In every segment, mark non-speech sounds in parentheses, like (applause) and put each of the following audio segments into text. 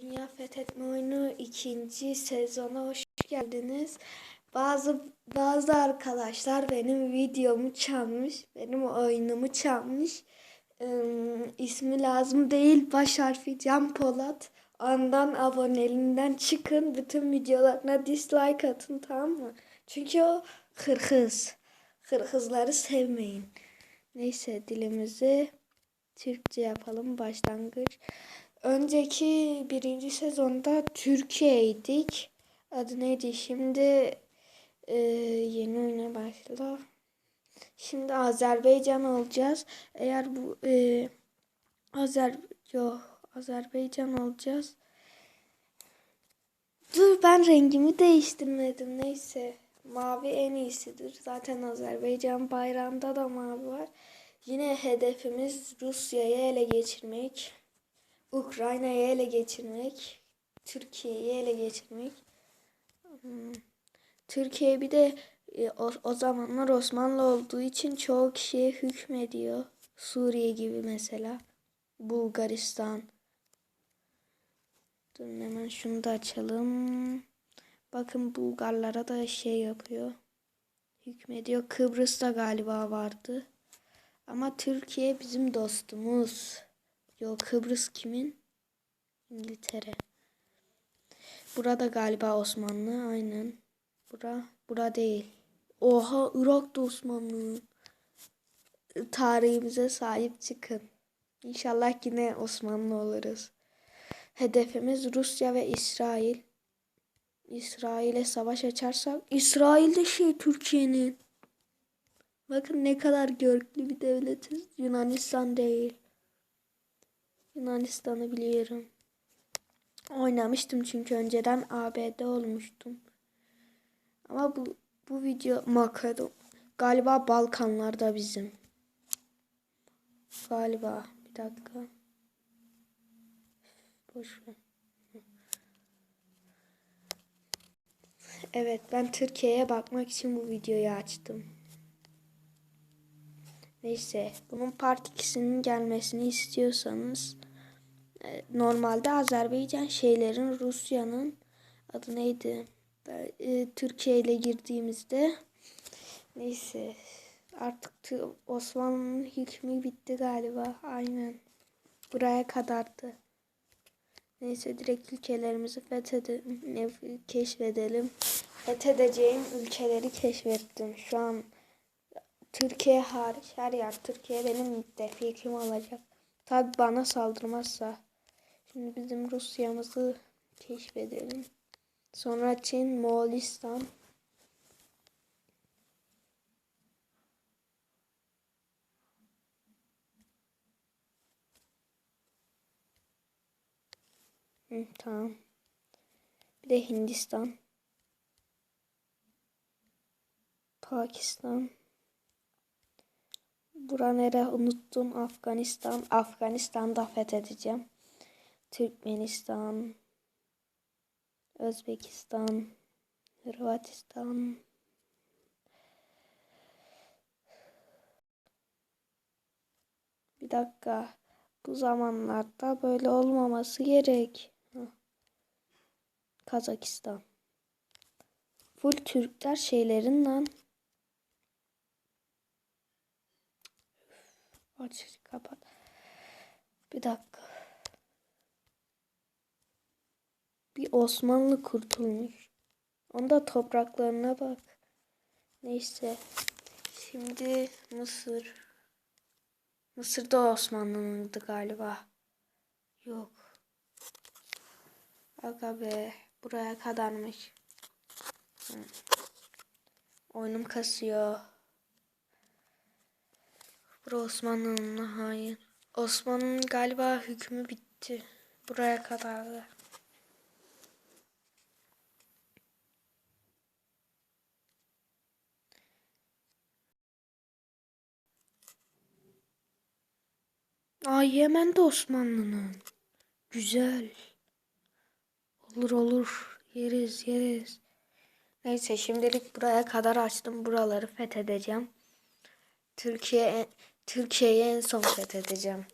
Dünya Fethetme Oyunu ikinci sezona hoş geldiniz. Bazı bazı arkadaşlar benim videomu çalmış, benim oyunumu çalmış. Ee, ismi lazım değil, baş harfi Can Polat. Ondan aboneliğinden çıkın, bütün videolarına dislike atın tamam mı? Çünkü o hırhız. Hırhızları sevmeyin. Neyse dilimizi Türkçe yapalım başlangıç. Önceki birinci sezonda Türkiye'ydik. Adı neydi? Şimdi e, yeni oyuna başla. Şimdi Azerbaycan olacağız. Eğer bu e, Azer yok Azerbaycan olacağız. Dur ben rengimi değiştirmedim. Neyse. Mavi en iyisidir. Zaten Azerbaycan bayrağında da mavi var. Yine hedefimiz Rusya'yı ele geçirmek. Ukrayna'yı ele geçirmek. Türkiye'yi ele geçirmek. Hmm. Türkiye bir de e, o, o zamanlar Osmanlı olduğu için çoğu kişiye hükmediyor. Suriye gibi mesela. Bulgaristan. Dur hemen şunu da açalım. Bakın Bulgarlara da şey yapıyor. Hükmediyor. Kıbrıs'ta galiba vardı. Ama Türkiye bizim dostumuz. Yok Kıbrıs kimin? İngiltere. Burada galiba Osmanlı aynen. Bura, bura değil. Oha Irak da Osmanlı. Tarihimize sahip çıkın. İnşallah yine Osmanlı oluruz. Hedefimiz Rusya ve İsrail. İsrail'e savaş açarsak İsrail de şey Türkiye'nin. Bakın ne kadar görklü bir devletiz. Yunanistan değil. Yunanistan'ı biliyorum. Oynamıştım çünkü önceden ABD olmuştum. Ama bu bu video Makedon galiba Balkanlarda bizim. Galiba bir dakika. Boş ver. Evet ben Türkiye'ye bakmak için bu videoyu açtım. Neyse bunun part 2'sinin gelmesini istiyorsanız normalde Azerbaycan şeylerin Rusya'nın adı neydi? E, Türkiye ile girdiğimizde neyse artık Osmanlı'nın hükmü bitti galiba. Aynen. Buraya kadardı. Neyse direkt ülkelerimizi fethedelim, keşfedelim. Fethedeceğim ülkeleri keşfettim. Şu an Türkiye hariç her yer Türkiye benim müttefikim olacak. Tabi bana saldırmazsa. Şimdi bizim Rusya'mızı keşfedelim. Sonra Çin, Moğolistan. Hı, tamam. Bir de Hindistan. Pakistan. Bura nere unuttum. Afganistan. Afganistan'da fethedeceğim. Türkmenistan. Özbekistan. Hırvatistan. Bir dakika. Bu zamanlarda böyle olmaması gerek. Kazakistan. Full Türkler şeylerin lan. Aç kapat. Bir dakika. Bir Osmanlı kurtulmuş. Onda topraklarına bak. Neyse. Şimdi Mısır. Mısır'da Osmanlı'nındı galiba. Yok. Aga be. Buraya kadarmış. Hı. Oyunum kasıyor. Bura Osmanlı'nın hayır. Osmanlı'nın galiba hükmü bitti. Buraya kadardı. Aa Yemen de Osmanlı'nın. Güzel. Olur olur. Yeriz yeriz. Neyse şimdilik buraya kadar açtım. Buraları fethedeceğim. Türkiye Türkiye'yi en son fethedeceğim.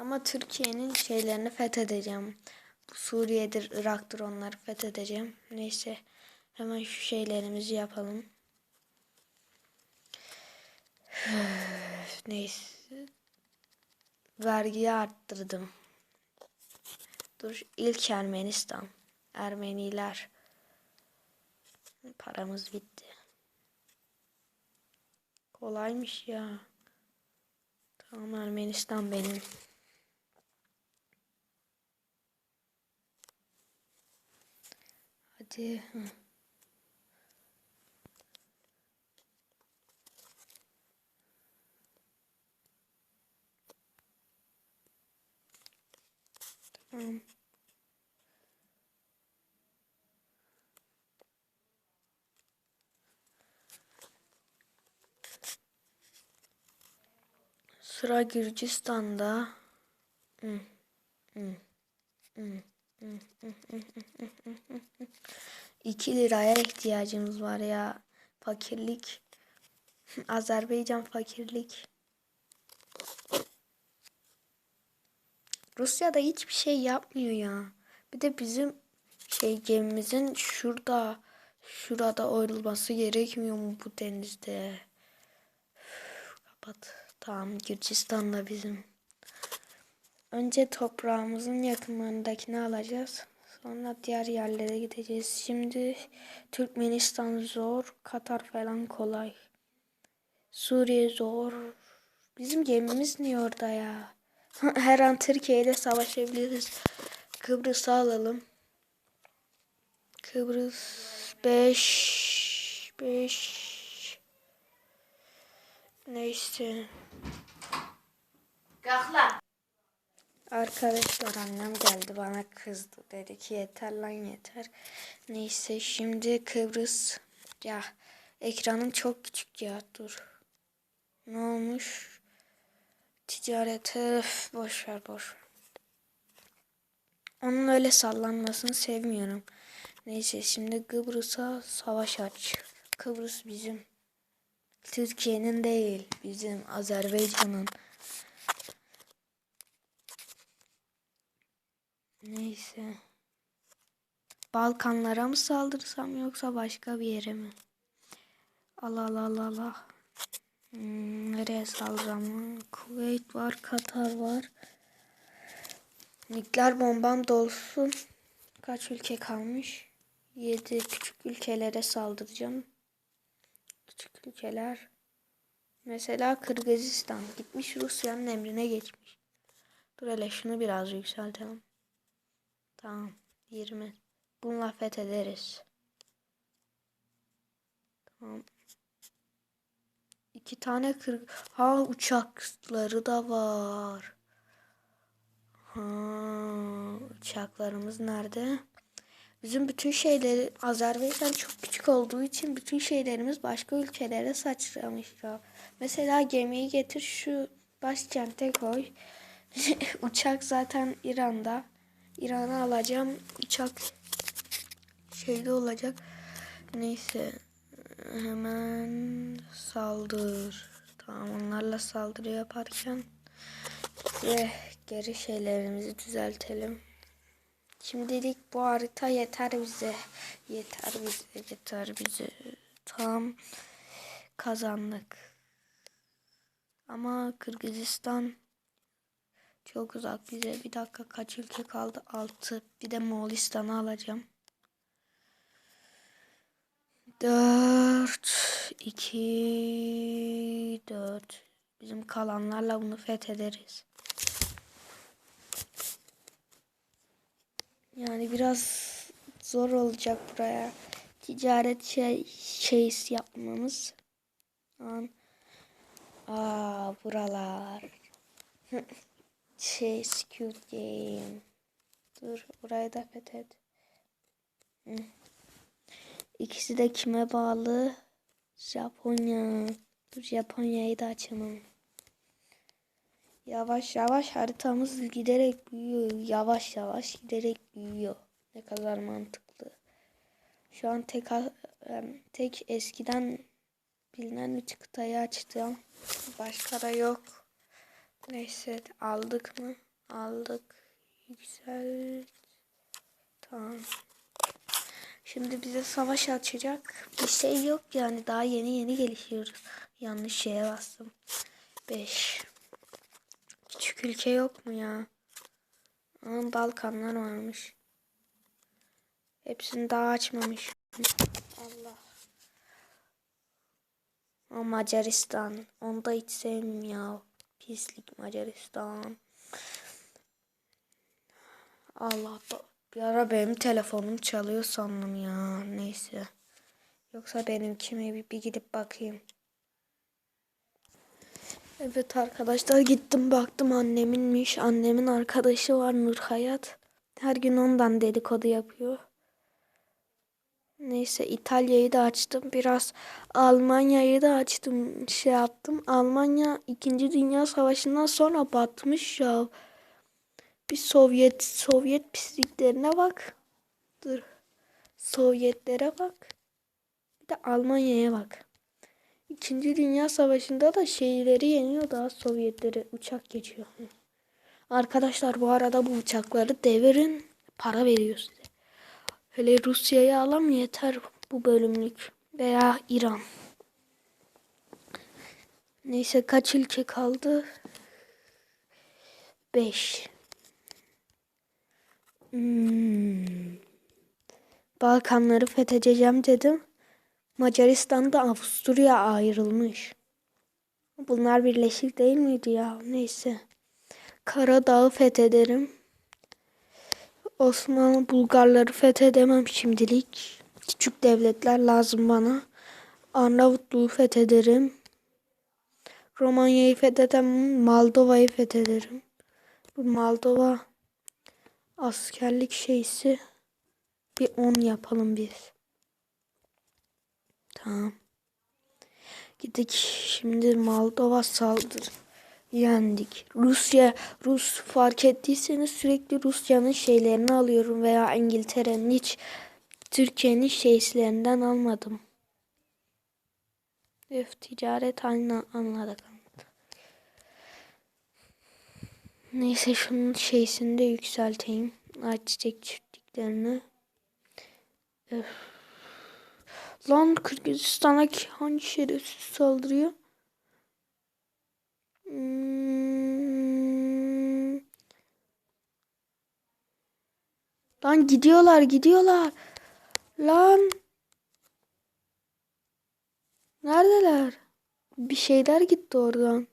Ama Türkiye'nin şeylerini fethedeceğim. Suriye'dir, Irak'tır onları fethedeceğim. Neyse hemen şu şeylerimizi yapalım. (sighs) Neyse. Vergiyi arttırdım. Dur ilk Ermenistan. Ermeniler. Paramız bitti. Kolaymış ya. Tamam Ermenistan benim. Hadi. Hı. Tamam. Sıra Gürcistan'da. Hmm. Hmm. Hmm. 2 liraya ihtiyacımız var ya. Fakirlik. Azerbaycan fakirlik. Rusya da hiçbir şey yapmıyor ya. Bir de bizim şey gemimizin şurada şurada olması gerekmiyor mu bu denizde? Üf, kapat. Tamam Gürcistan da bizim. Önce toprağımızın yakınlarındakini alacağız. Sonra diğer yerlere gideceğiz. Şimdi Türkmenistan zor, Katar falan kolay. Suriye zor. Bizim gemimiz niye orada ya? (laughs) Her an Türkiye ile savaşabiliriz. Kıbrıs'ı alalım. Kıbrıs 5 5 Neyse. Kalk lan. Arkadaşlar annem geldi bana kızdı. Dedi ki yeter lan yeter. Neyse şimdi Kıbrıs. Ya ekranım çok küçük ya dur. Ne olmuş? Ticarete üf, boş ver boş ver. Onun öyle sallanmasını sevmiyorum. Neyse şimdi Kıbrıs'a savaş aç. Kıbrıs bizim. Türkiye'nin değil bizim Azerbaycan'ın. Neyse. Balkanlara mı saldırsam yoksa başka bir yere mi? Allah Allah Allah Allah. Hmm, nereye saldırsam? Kuveyt var, Katar var. Nükleer bombam dolsun. Kaç ülke kalmış? 7 küçük ülkelere saldıracağım. Küçük ülkeler. Mesela Kırgızistan gitmiş Rusya'nın emrine geçmiş. Dur hele şunu biraz yükseltelim. Tamam. 20. Bununla fethederiz. Tamam. Tane kır... Ha uçakları da var. Ha uçaklarımız nerede? Bizim bütün şeyleri Azerbaycan çok küçük olduğu için bütün şeylerimiz başka ülkelere saçramış ya. Mesela gemiyi getir şu başkente koy. (laughs) Uçak zaten İran'da. İran'ı alacağım. Uçak şeyde olacak. Neyse. Hemen saldır. Tamam onlarla saldırı yaparken ve geri şeylerimizi düzeltelim. Şimdilik bu harita yeter bize. Yeter bize. Yeter bize. Tam kazandık. Ama Kırgızistan çok uzak bize. Bir dakika kaç ülke kaldı? 6. Bir de Moğolistan'ı alacağım. 4 2 4 Bizim kalanlarla bunu fethederiz. Yani biraz zor olacak buraya. Ticaret şey, şey yapmamız. An. Aa buralar. (laughs) şey Squid Game. Dur burayı da fethet. İkisi de kime bağlı? Japonya. Dur Japonya'yı da açalım. Yavaş yavaş haritamız giderek büyüyor. Yavaş yavaş giderek büyüyor. Ne kadar mantıklı. Şu an tek tek eskiden bilinen üç kıtayı açtım. Başka da yok. Neyse aldık mı? aldık. Yüksel. Tamam. Şimdi bize savaş açacak. Bir şey yok yani daha yeni yeni gelişiyoruz. Yanlış şeye bastım. 5. Küçük ülke yok mu ya? Aa, Balkanlar varmış. Hepsini daha açmamış. Allah. Aa, Macaristan. Onu da hiç sevmiyorum ya. Pislik Macaristan. Allah bir ara benim telefonum çalıyor sandım ya. Neyse. Yoksa benimki mi bir, bir gidip bakayım. Evet arkadaşlar gittim baktım anneminmiş. Annemin arkadaşı var Nur Hayat. Her gün ondan dedikodu yapıyor. Neyse İtalya'yı da açtım. Biraz Almanya'yı da açtım. Şey yaptım. Almanya 2. Dünya Savaşı'ndan sonra batmış ya. Bir Sovyet Sovyet pisliklerine bak. Dur. Sovyetlere bak. Bir de Almanya'ya bak. İkinci Dünya Savaşı'nda da şeyleri yeniyor daha Sovyetleri uçak geçiyor. Arkadaşlar bu arada bu uçakları devirin para veriyor size. Hele Rusya'yı alam yeter bu bölümlük veya İran. Neyse kaç ülke kaldı? 5. Hmm. Balkanları fethedeceğim dedim. Macaristan'da Avusturya ayrılmış. Bunlar birleşik değil miydi ya? Neyse. Karadağ'ı fethederim. Osmanlı Bulgarları fethedemem şimdilik. Küçük devletler lazım bana. Arnavutluğu fethederim. Romanya'yı fethedemem. Moldova'yı fethederim. Bu Moldova askerlik şeysi bir 10 yapalım biz. Tamam. Gidik şimdi Moldova saldır. Yendik. Rusya, Rus fark ettiyseniz sürekli Rusya'nın şeylerini alıyorum veya İngiltere'nin hiç Türkiye'nin şeyslerinden almadım. Öf ticaret anla, anladık. Neyse şunun şeysini de yükselteyim. Ayçiçek çiftliklerini. Öf. Lan Kırgızistan'a hangi şerefsiz saldırıyor? Hmm. Lan gidiyorlar gidiyorlar. Lan. Neredeler? Bir şeyler gitti oradan.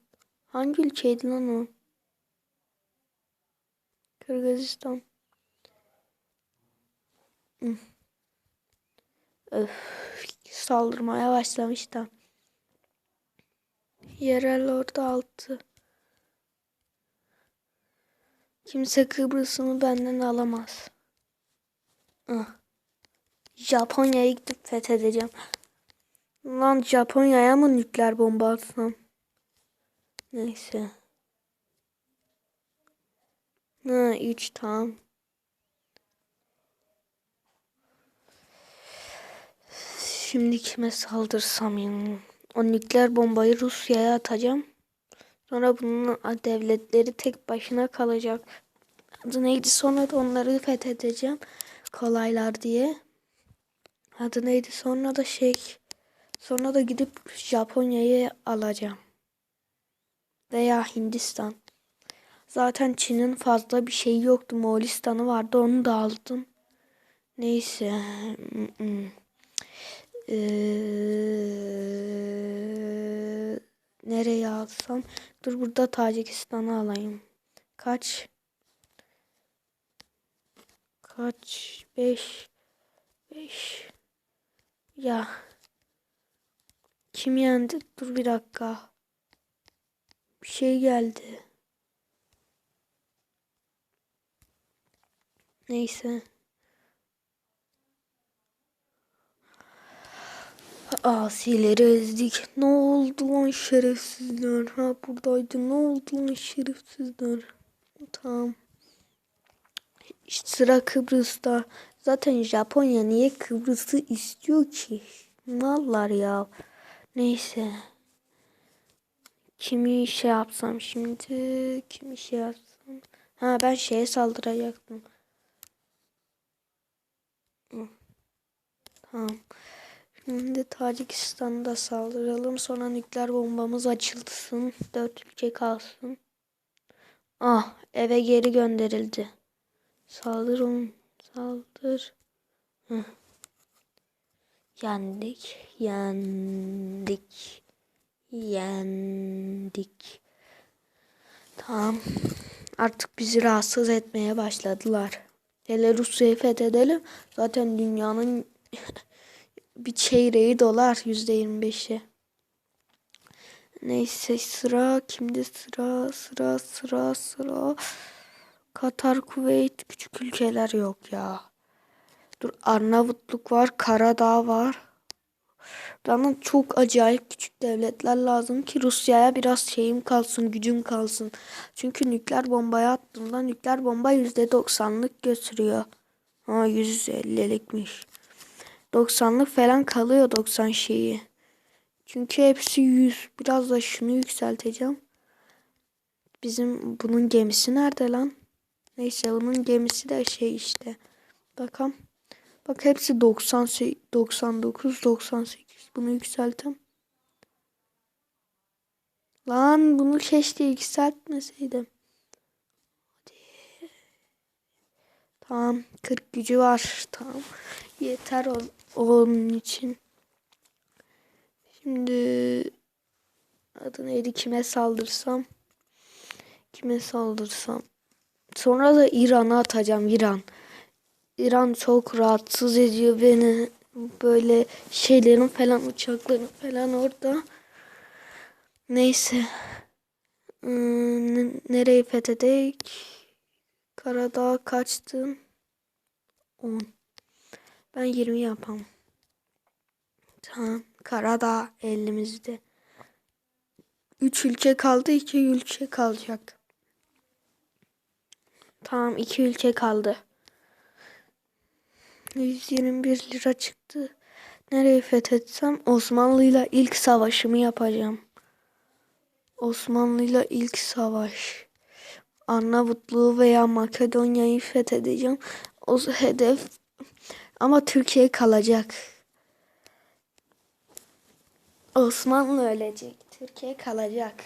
Hangi ülkeydi lan o? Kırgızistan. Öf, saldırmaya başlamış da. Yerel orada altı. Kimse Kıbrıs'ımı benden alamaz. Ah. Japonya'ya gidip fethedeceğim. Lan Japonya'ya mı nükleer bomba atsam? Neyse. Ha 3 tamam. Şimdi kime saldırsam yani? O nükleer bombayı Rusya'ya atacağım. Sonra bunun devletleri tek başına kalacak. Adı neydi? Sonra da onları fethedeceğim. Kolaylar diye. Adı neydi? Sonra da şey. Sonra da gidip Japonya'yı alacağım. Veya Hindistan. Zaten Çin'in fazla bir şey yoktu. Moğolistan'ı vardı. Onu da aldım. Neyse. Ee, nereye alsam? Dur burada Tacikistan'ı alayım. Kaç? Kaç? Beş. Beş. Ya. Kim yendi? Dur bir dakika. Bir şey geldi. Neyse. Asileri ezdik. Ne oldu lan şerefsizler? Ha buradaydı. Ne oldu lan şerefsizler? Tamam. İşte sıra Kıbrıs'ta. Zaten Japonya niye Kıbrıs'ı istiyor ki? Mallar ya. Neyse. Kimi şey yapsam şimdi? Kimi şey yapsam? Ha ben şeye saldıracaktım. Tamam. Şimdi Tacikistan'da saldıralım. Sonra nükleer bombamız açılsın. Dört ülke kalsın. Ah eve geri gönderildi. Saldır oğlum. Saldır. Hı. Yendik. Yendik. Yendik. Tamam. Artık bizi rahatsız etmeye başladılar. Hele Rusya'yı fethedelim. Zaten dünyanın (laughs) bir çeyreği dolar yüzde yirmi beşi. Neyse sıra kimde sıra sıra sıra sıra. Katar, Kuveyt küçük ülkeler yok ya. Dur Arnavutluk var, Karadağ var. Bana çok acayip küçük devletler lazım ki Rusya'ya biraz şeyim kalsın, gücüm kalsın. Çünkü nükleer bombaya attığımda nükleer bomba %90'lık götürüyor. Ha 150'likmiş. 90'lık falan kalıyor 90 şeyi. Çünkü hepsi 100. Biraz da şunu yükselteceğim. Bizim bunun gemisi nerede lan? Neyse bunun gemisi de şey işte. Bakalım. Bak hepsi 90, 99, 98. Bunu yükseltem. Lan bunu keşke yükseltmeseydim. Hadi. Tamam. 40 gücü var. Tamam. Yeter o, onun için. Şimdi adı neydi? Kime saldırsam? Kime saldırsam? Sonra da İran'a atacağım. İran. İran çok rahatsız ediyor beni. Böyle şeylerin falan uçakların falan orada. Neyse. Hmm, nereyi? Karadağ kaçtım. 10. Ben 20 yapam. Tamam. Karadağ elimizde. 3 ülke kaldı. 2 ülke kalacak. Tamam 2 ülke kaldı. 121 lira çıktı. Nereyi fethetsem Osmanlı'yla ilk savaşımı yapacağım. Osmanlı'yla ilk savaş. Arnavutluğu veya Makedonya'yı fethedeceğim. O hedef ama Türkiye kalacak. Osmanlı ölecek. Türkiye kalacak.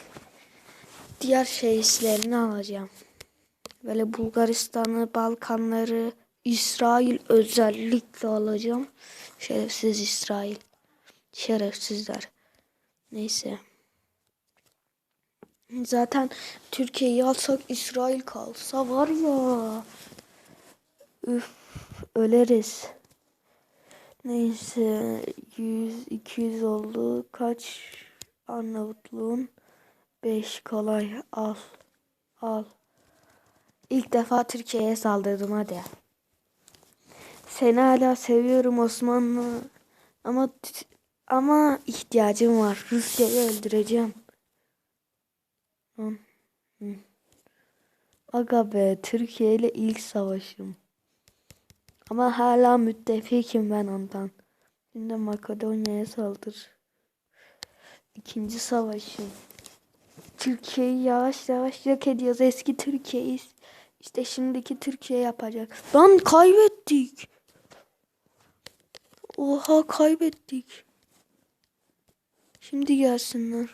Diğer şehirlerini alacağım. Böyle Bulgaristan'ı, Balkanları, İsrail özellikle alacağım. Şerefsiz İsrail. Şerefsizler. Neyse. Zaten Türkiye'yi alsak İsrail kalsa var ya. Üf öleriz. Neyse 100 200 oldu. Kaç Arnavutluğun 5 kolay al. Al. İlk defa Türkiye'ye saldırdım hadi. Seni hala seviyorum Osmanlı. Ama ama ihtiyacım var. Rusya'yı öldüreceğim. Aga be Türkiye ile ilk savaşım. Ama hala müttefikim ben ondan. Şimdi Makedonya'ya saldır. İkinci savaşım. Türkiye'yi yavaş yavaş yok ediyoruz. Eski Türkiye'yi işte şimdiki Türkiye yapacak. Lan kaybettik. Oha kaybettik. Şimdi gelsinler.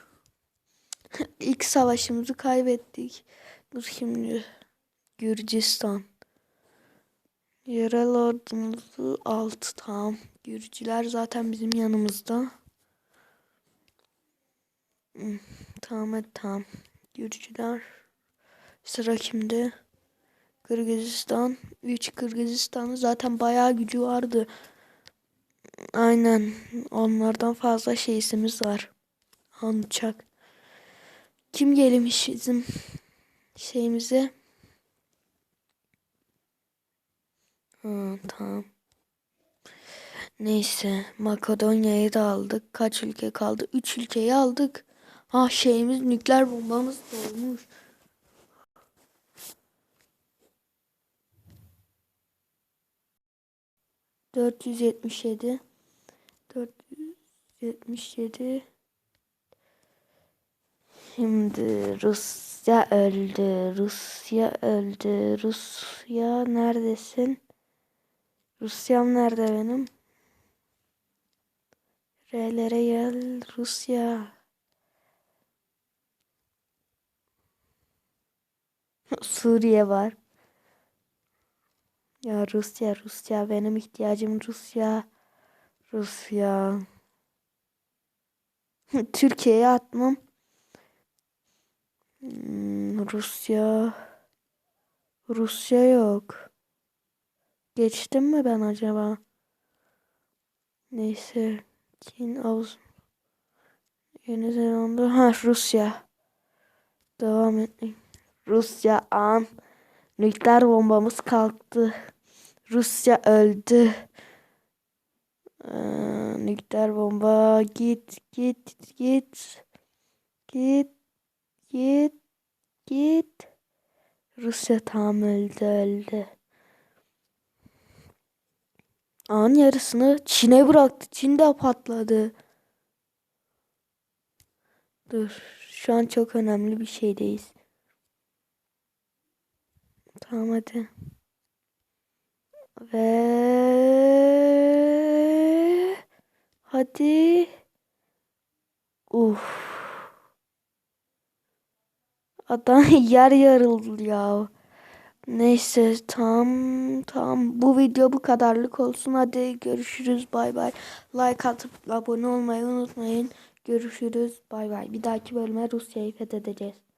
(laughs) İlk savaşımızı kaybettik. Dur şimdi. Gürcistan. Yerel ordumuzu alt tamam. Gürcüler zaten bizim yanımızda. Hmm, tamam hadi tamam. Gürcüler. Sıra kimde? Kırgızistan. 3 Kırgızistan'ın zaten bayağı gücü vardı. Aynen. Onlardan fazla şeysimiz var. Han uçak. Kim gelmiş bizim şeyimize? Ha, tamam. Neyse Makedonya'yı da aldık. Kaç ülke kaldı? 3 ülkeyi aldık. Ha şeyimiz nükleer bombamız da olmuş. Dört yüz yetmiş yedi. Dört yüz yetmiş yedi. Şimdi Rusya öldü. Rusya öldü. Rusya neredesin? Rusyam nerede benim? R'lere gel. Rusya. Suriye var. Ya Rusya, Rusya. Benim ihtiyacım Rusya. Rusya. (laughs) Türkiye'ye atmam. Hmm, Rusya. Rusya yok. Geçtim mi ben acaba? Neyse. Çin, Avuz. Yeni Zelanda. Ha Rusya. Devam ettik. Rusya an. Nükleer bombamız kalktı. Rusya öldü. Ee, nükleer bomba git git git. Git git git. Rusya tam öldü öldü. An yarısını Çin'e bıraktı. Çin de patladı. Dur. Şu an çok önemli bir şeydeyiz. Tamam hadi. Ve hadi. Uf. Adam (laughs) yer yarıldı ya. Neyse tam tam bu video bu kadarlık olsun. Hadi görüşürüz. Bay bay. Like atıp abone olmayı unutmayın. Görüşürüz. Bay bay. Bir dahaki bölüme Rusya'yı fethedeceğiz.